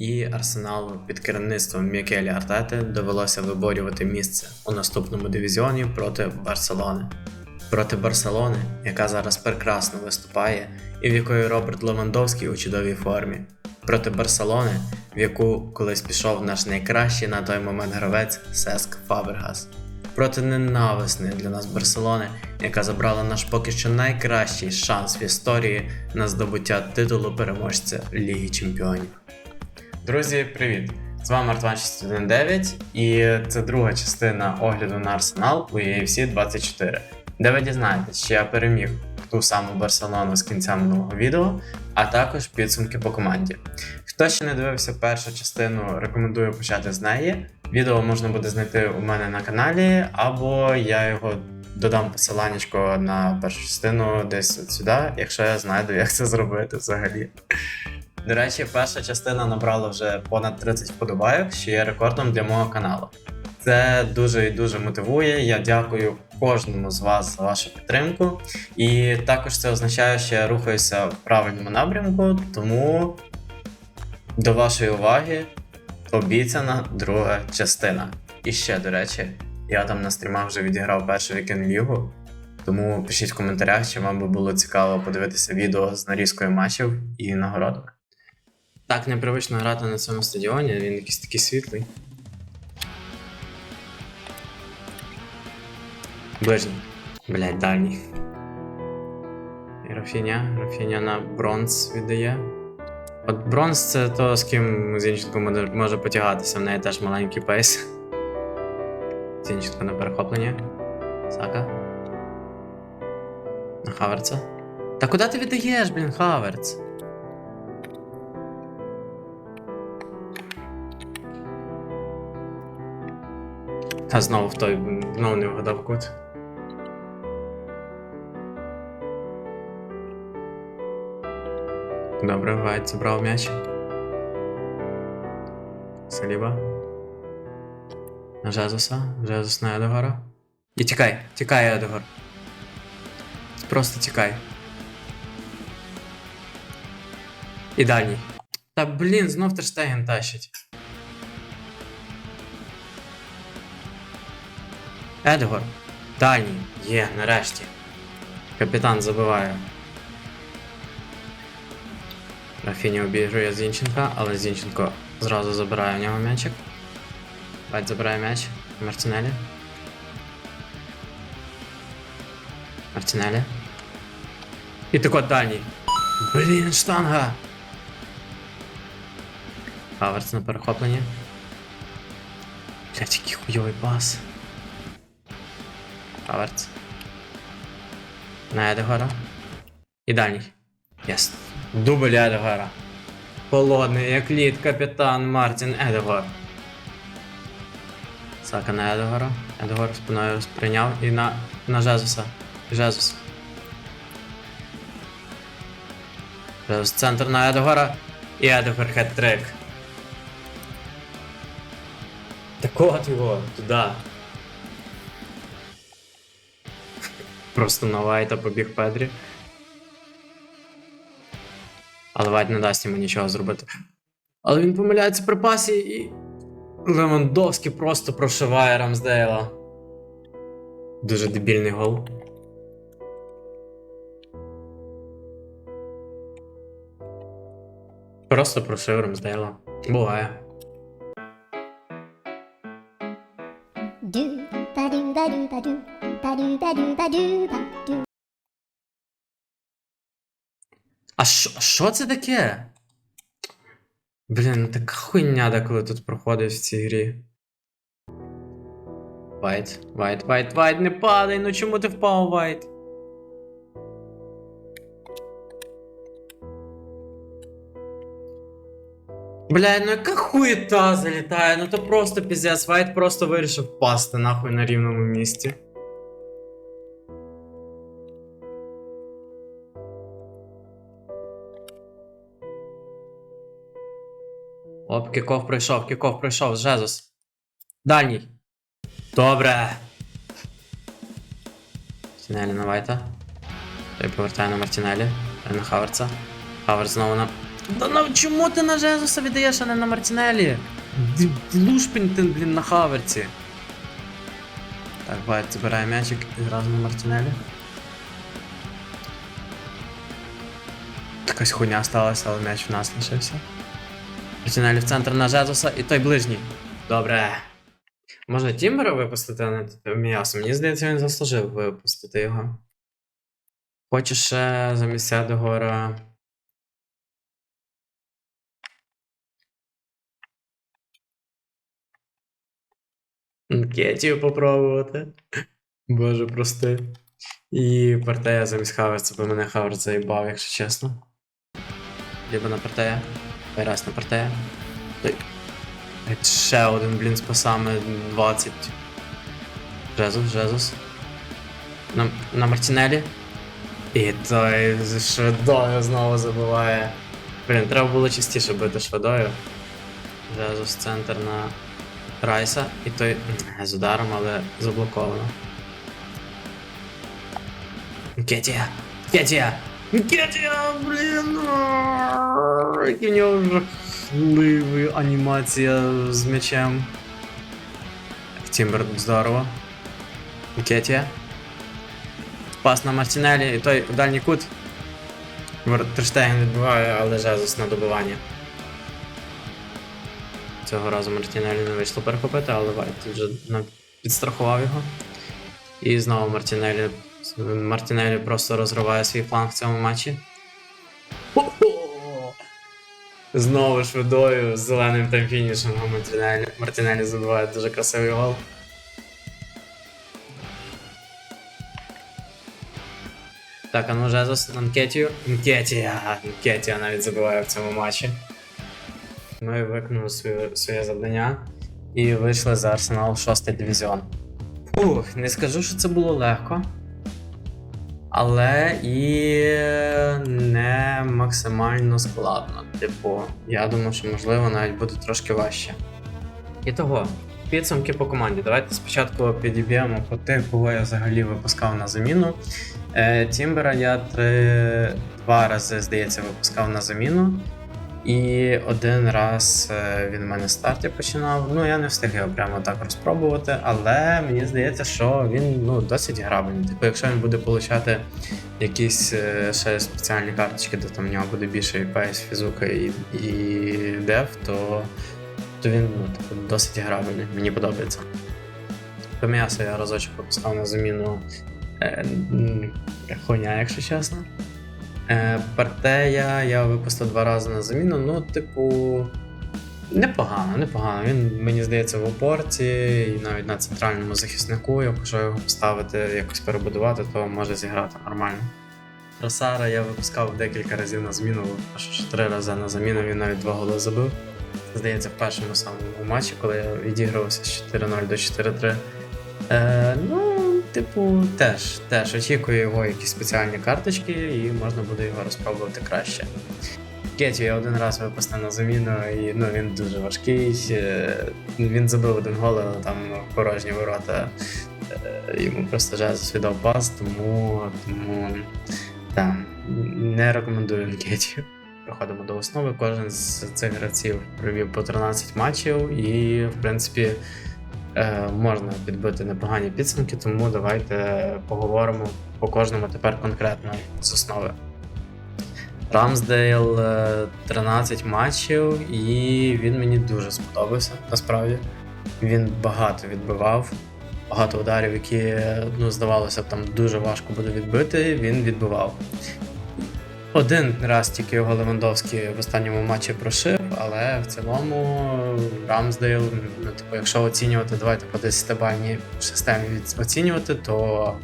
і Арсеналу під керівництвом Мікелі Артети довелося виборювати місце у наступному дивізіоні проти Барселони. Проти Барселони, яка зараз прекрасно виступає, і в якої Роберт Левандовський у чудовій формі. Проти Барселони, в яку колись пішов наш найкращий на той момент гравець Сеск Фабергас. Проти ненависної для нас Барселони, яка забрала наш поки що найкращий шанс в історії на здобуття титулу переможця Ліги Чемпіонів. Друзі, привіт! З вами Артван 619 і це друга частина огляду на Арсенал у UFC 24, де ви дізнаєтесь, що я переміг ту саму Барселону з кінця минулого відео, а також підсумки по команді. Хто ще не дивився першу частину, рекомендую почати з неї. Відео можна буде знайти у мене на каналі, або я його додам посиланнячко на першу частину десь от сюди, якщо я знайду, як це зробити взагалі. До речі, перша частина набрала вже понад 30 вподобайок, що є рекордом для мого каналу. Це дуже і дуже мотивує. Я дякую кожному з вас за вашу підтримку. І також це означає, що я рухаюся в правильному напрямку, тому до вашої уваги обіцяна друга частина. І ще, до речі, я там на стрімах вже відіграв першу вікенд лігу. Тому пишіть в коментарях, чи вам би було цікаво подивитися відео з нарізкою матчів і нагородами. Так непривично грати на цьому стадіоні, він якийсь такий світлий. Ближній. Блять, дальній. І Рафіня. Рафіня на бронз віддає. От бронз це то, з ким Зінченко може, потягатися, в неї теж маленький пейс. Зінченко на перехоплення. Сака. На Хаверца. Та куди ти віддаєш, блін, Хаверц? Та знову в той знову не вгадав кут. Добре, Вайт забрав м'яч. Саліба. На Жезуса. Жезус на Едегора. І тікай, тікай, Едегор. Просто тікай. І дальній. Та блін, знов Терштеген тащить. Едгор. Дальній. Є, нарешті. Капітан забиває. Рафіні обігрує Зінченка, але Зінченко зразу забирає у нього м'ячик. Бать забирає м'яч. Мартінелі. Мартінелі. І тако дальній. Блін, штанга! Хаверс на перехопленні. Блять, який хуйовий пас. Хаверц. На Едегора. І дальній. Єс. Дубль Едегора. Холодний, як лід, капітан Мартін Едегор. Сака на Едегора. Едегор спиною розприйняв і на, на Жезуса. Жезус. Жезус центр на Едегора. І Едегор хет-трик. Так от його, туди. Просто на Вайта побіг Педрі. Але Вайт не дасть йому нічого зробити. Але він помиляється при пасі і. Левандовський просто прошиває Рамсдейла. Дуже дебільний гол. Просто прошив Рамсдейла. Буває. А що, це таке? Блін, така хуйня деколи тут проходить в цій грі. Вайт, Вайт, Вайт, Вайт, не падай, ну чому ти впав, Вайт? Бля, ну яка хуєта залітає, ну то просто піздець, Вайт просто вирішив впасти нахуй на рівному місці. Оп, кіков пройшов, кіков пройшов, Жезус. Дальній. Добре. Мартінелі на Вайта. Той повертає на Мартінелі. Той на Хаверца. Хаверц знову на Да ну чому ти на Жезуса віддаєш, а не на Мартінелі? Лушпень ти, блін, на хаверці. Так, Вайт забирає м'ячик і зразу на Мартінелі. Якась хуйня сталася, але м'яч в нас лишився. Мартінелі в центр на Жезуса і той ближній. Добре. Можна Тімбера випустити, а не м'ясо. Мені здається, він заслужив випустити його. Хочу ще замість Седогора. Кетію попробувати. Боже, прости. І партея замість Хаверса, бо мене Хаверс заїбав, якщо чесно. Либо на партея. Раз на партея. Ще один, блін, з пасами 20. Жезус, Жезус. На, на Мартінелі. І той з швидою знову забуває. Блін, треба було частіше бити швидою. Жезус центр на Райса. І той з ударом, але заблоковано. Кетія! Кетія! Кетія! Блін! Які в нього жахлива анімація з м'ячем. Тімбер здорово. Кетія. Пас на Мартінелі, і той у дальній кут. Терштеген відбиває, але Жезус на добивання. Цього разу Мартінелі не вийшло перехопити, але Вайт вже підстрахував його. І знову Мартінелі. Мартінелі просто розриває свій фланг в цьому матчі. Хо-хо! Знову швидою з зеленим там фінішем Мартінелі. Мартінелі забиває дуже красивий гол. Так, а ну Жезус на Нкетію. Нкетія! Нкетія навіть забиває в цьому матчі. Ми виконали своє, своє завдання і вийшли за Арсенал в шостий дивізіон. Ух, не скажу, що це було легко. Але і не максимально складно. Типу, я думаю, що можливо навіть буде трошки важче. І того, підсумки по команді. Давайте спочатку підіб'ємо по тих, кого я взагалі випускав на заміну. Е, Тімбера я три, два рази, здається, випускав на заміну. І один раз е, він в мене в старті починав. Ну, я не встиг його прямо так розпробувати, але мені здається, що він ну, досить грабельний. Типу, якщо він буде получати якісь е, ще спеціальні карточки, де там в нього буде більше якась фізука і, і деф, то, то він ну, типу, досить грабельний. Мені подобається. По м'ясо я разочок випускав на заміну е, хуйня, якщо чесно. Е, Партея я випустив два рази на заміну. Ну, типу, непогано, непогано. Він, мені здається, в опорті і навіть на центральному захиснику, якщо його поставити, якось перебудувати, то може зіграти нормально. Росара я випускав декілька разів на зміну, аж три рази на заміну він навіть два голи забив. Здається, в першому самому матчі, коли я відігрався з 4-0 до 4-3. Е, ну, типу, теж, теж очікую його якісь спеціальні карточки, і можна буде його розпробувати краще. Кетю я один раз випустив на заміну, і ну, він дуже важкий. е, Він забив один гол, але там порожні ворота. е, Йому просто Жезус віддав пас, тому, тому так, не рекомендую Кетю. Переходимо до основи. Кожен з цих гравців провів по 13 матчів, і, в принципі, можна підбити непогані підсумки, тому давайте поговоримо по кожному тепер конкретно з основи. Рамсдейл е, 13 матчів, і він мені дуже сподобався, насправді. Він багато відбивав, багато ударів, які ну, здавалося там дуже важко буде відбити, він відбивав. Один раз тільки його Левандовський в останньому матчі прошив, але в цілому Рамсдейл, ну, типу, якщо оцінювати, давайте по 10-бальній системі оцінювати, то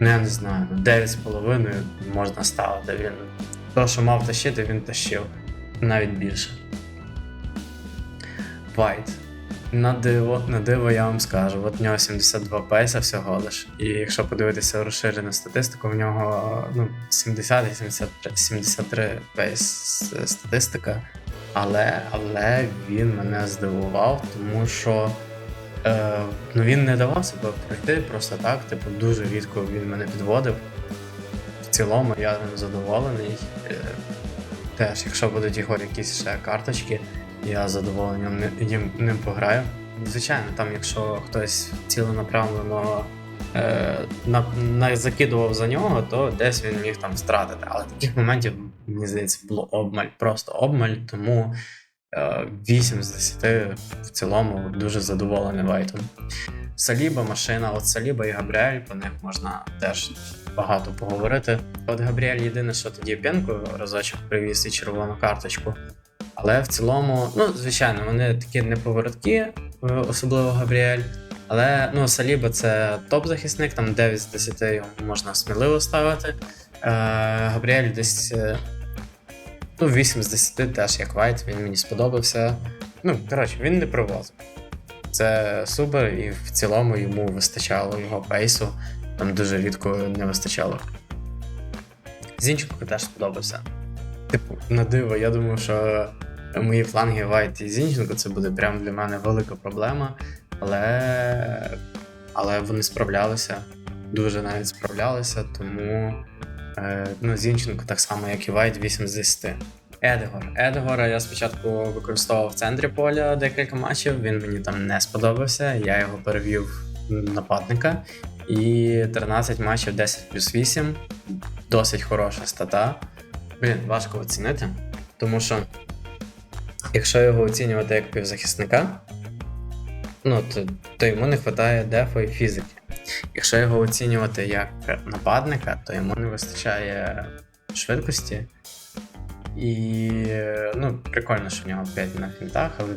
ну, я не знаю, ну, 9,5 можна ставити. Він то, що мав тащити, він тащив. Навіть більше. Вайт. На диво, на диво я вам скажу. От в нього 72 пейса всього лиш. І якщо подивитися розширену статистику, в нього ну, 70 73, 73 пейс статистика. Але, але він мене здивував, тому що е, ну, він не давав себе пройти просто так. Типу, дуже рідко він мене підводив. В цілому я задоволений. Е, теж, якщо будуть його якісь ще карточки, я задоволенням їм ним пограю. Звичайно, там, якщо хтось ціленаправлено е, на, на, закидував за нього, то десь він міг там стратити. Але таких моментів, мені здається, було обмаль, просто обмаль, тому е, 8 з 10 в цілому дуже задоволений вайтом. Саліба, машина, от Саліба і Габріель, про них можна теж багато поговорити. От Габріель єдине, що тоді п'янку разочок привіз і червону карточку. Але в цілому, ну, звичайно, вони такі неповороткі, е, особливо Габріель. Але ну, Саліба це топ-захисник, там 9 з 10 його можна сміливо ставити. Е, Габріель десь е, ну, 8 з 10 теж як Вайт, він мені сподобався. Ну, коротше, він не привозив. Це супер, і в цілому йому вистачало його пейсу. Там дуже рідко не вистачало. Зінченко теж сподобався. Типу, на диво, я думав, що мої фланги Вайт і Зінченко це буде прям для мене велика проблема. Але, але вони справлялися, дуже навіть справлялися, тому е, ну, Зінченко так само, як і Вайт, 8 з 10. Едегор. Едегора я спочатку використовував в центрі поля декілька матчів, він мені там не сподобався, я його перевів нападника. І 13 матчів 10 плюс 8. Досить хороша стата. Блін, важко оцінити, тому що якщо його оцінювати як півзахисника, ну, то, то йому не вистачає дефу і фізики. Якщо його оцінювати як нападника, то йому не вистачає швидкості. І ну, прикольно, що в нього 5 на фінтах, але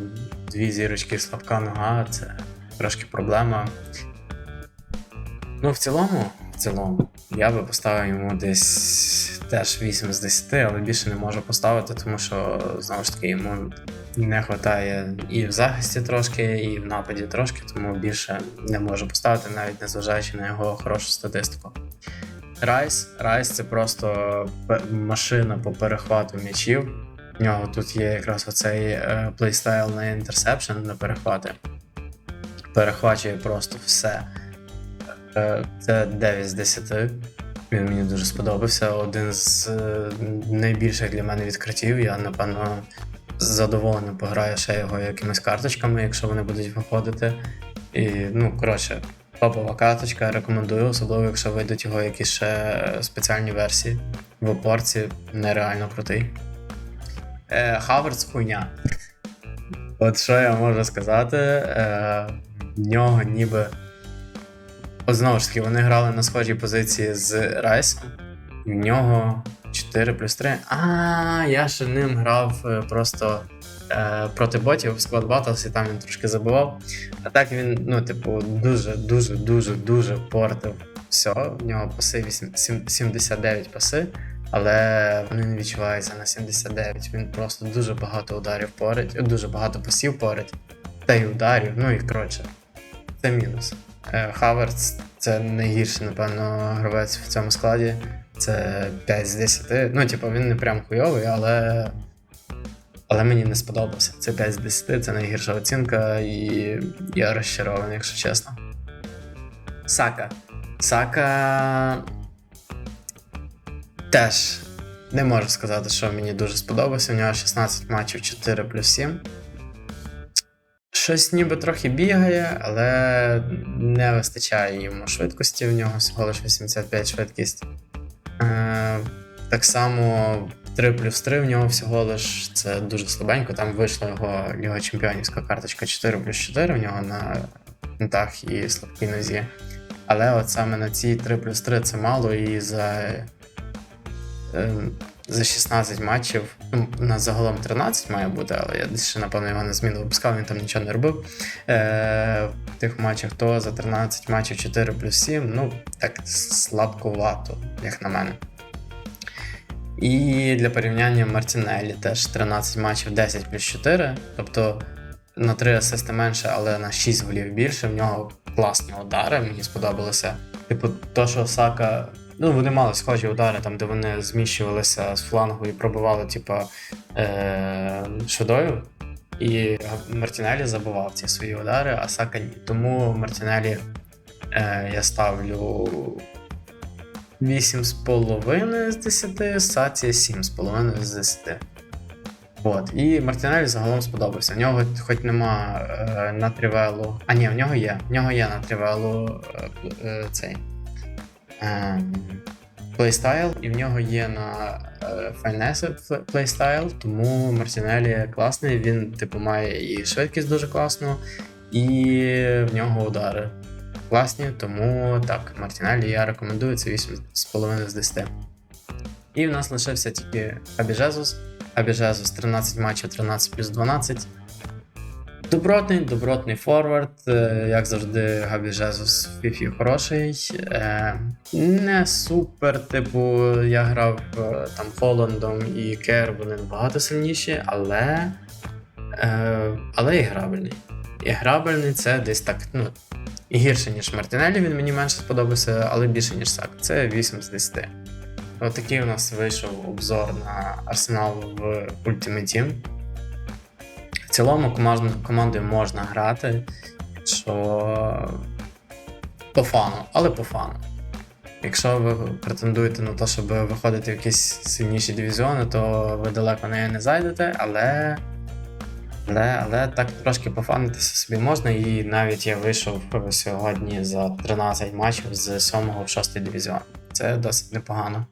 дві зірочки слабка нога це трошки проблема. Ну, в цілому, в цілому, я би поставив йому десь теж 8 з 10, але більше не можу поставити, тому що знову ж таки йому не вистачає і в захисті трошки, і в нападі трошки, тому більше не можу поставити, навіть незважаючи на його хорошу статистику. Райс. Райс це просто машина по перехвату м'ячів. В нього тут є якраз оцей е, плейстайл на інтерсепшн на перехвати. Перехвачує просто все. Е, Це 9 з 10. Він мені дуже сподобався. Один з е, найбільших для мене відкриттів. Я, напевно, задоволено пограю ще його якимись карточками, якщо вони будуть виходити. І, ну, коротше, топова карточка, рекомендую, особливо, якщо вийдуть його якісь ще спеціальні версії. В опорці нереально крутий. Е, Хаверс хуйня. От що я можу сказати, е, в нього ніби. От знову ж таки, вони грали на схожій позиції з Райсом. І в нього 4 плюс 3. А, я ще ним грав е, просто е, проти ботів в Squad Battles, і там він трошки забував. А так він, ну, типу, дуже, дуже, дуже, портив все. В нього паси 8, сім- 79 паси, але вони не відчуваються на 79. Він просто дуже багато ударів порить, дуже багато пасів порить, та й ударів, ну і коротше, це мінус. Хаверц це найгірший, напевно, гравець в цьому складі. Це 5 з 10. Ну, типу, він не прям хуйовий, але. Але мені не сподобався. Це 5 з 10, це найгірша оцінка, і я розчарований, якщо чесно. Сака. Сака. Теж не можу сказати, що мені дуже сподобався. У нього 16 матчів 4 плюс 7. Щось ніби трохи бігає, але не вистачає йому швидкості. В нього всього лише 85 швидкість. Е, так само 3 плюс 3 в нього всього лиш це дуже слабенько. Там вийшла його, його чемпіонівська карточка 4 плюс 4 в нього на пінтах і слабкій нозі. Але от саме на ці 3 плюс 3 це мало, і за, е, за 16 матчів, ну, у нас загалом 13 має бути, але я ще, напевно, його на зміну випускав, він там нічого не робив. Е, в тих матчах, то за 13 матчів 4 плюс 7, ну, так слабкувато, як на мене. І для порівняння Мартінелі теж 13 матчів 10 плюс 4, тобто на 3 асисти менше, але на 6 голів більше. В нього класні удари, мені сподобалося. Типу, то, що Сака. Ну, вони мали схожі удари, там, де вони зміщувалися з флангу і пробивали, типу, е- швидою. І Мартінелі забував ці свої удари, а Сака ні. Тому Мартінелі е- я ставлю 8,5 з 10, Саті 7,5 з 10. От. І Мартінелі загалом сподобався. В нього хоч нема е, натрівелу. А ні, в нього є. В нього є натрівелу е, е, цей. Е, плейстайл, і в нього є на е, Finesse плейстайл, тому Мартінелі класний, він типу має і швидкість дуже класну, і в нього удари класні, тому так, Мартінелі я рекомендую це 8,5 з 10. І в нас лишився тільки Абіжезус. Абіжезус 13 матчів, 13 плюс 12. Добротний, добротний форвард, е, як завжди, Габі Жезус в FIFA хороший. Е, Не супер, типу, я грав е, там Холландом і Кер, вони набагато сильніші, але. Але і грабельний. І грабельний це десь так, ну, гірше, ніж Мартинелі, він мені менше сподобався, але більше, ніж Сак. Це 8 з 10. Отакий у нас вийшов обзор на Арсенал в Ultimate Team. Цілому команд- командою можна грати, що по фану, але по фану. Якщо ви претендуєте на те, щоб виходити в якісь сильніші дивізіони, то ви далеко неї не зайдете, але, але, але так трошки пофанитися собі можна. І навіть я вийшов сьогодні за 13 матчів з 7 в 6 дивізіон. Це досить непогано.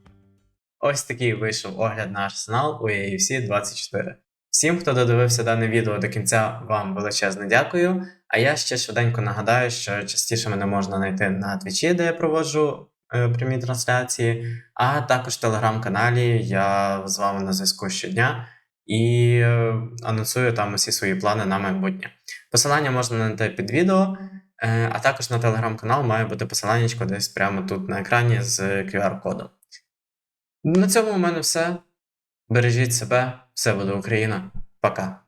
Ось такий вийшов огляд на арсенал у AFC 24. Всім, хто додивився дане відео до кінця, вам величезне дякую. А я ще швиденько нагадаю, що частіше мене можна знайти на Твічі, де я проводжу е, прямі трансляції, а також в телеграм-каналі. Я з вами на зв'язку щодня і е, анонсую там усі свої плани на майбутнє. Посилання можна знайти під відео, е, а також на телеграм-канал має бути посиланнячко десь прямо тут на екрані з QR-кодом. На цьому у мене все. Бережіть себе, все буде Україна. Пока.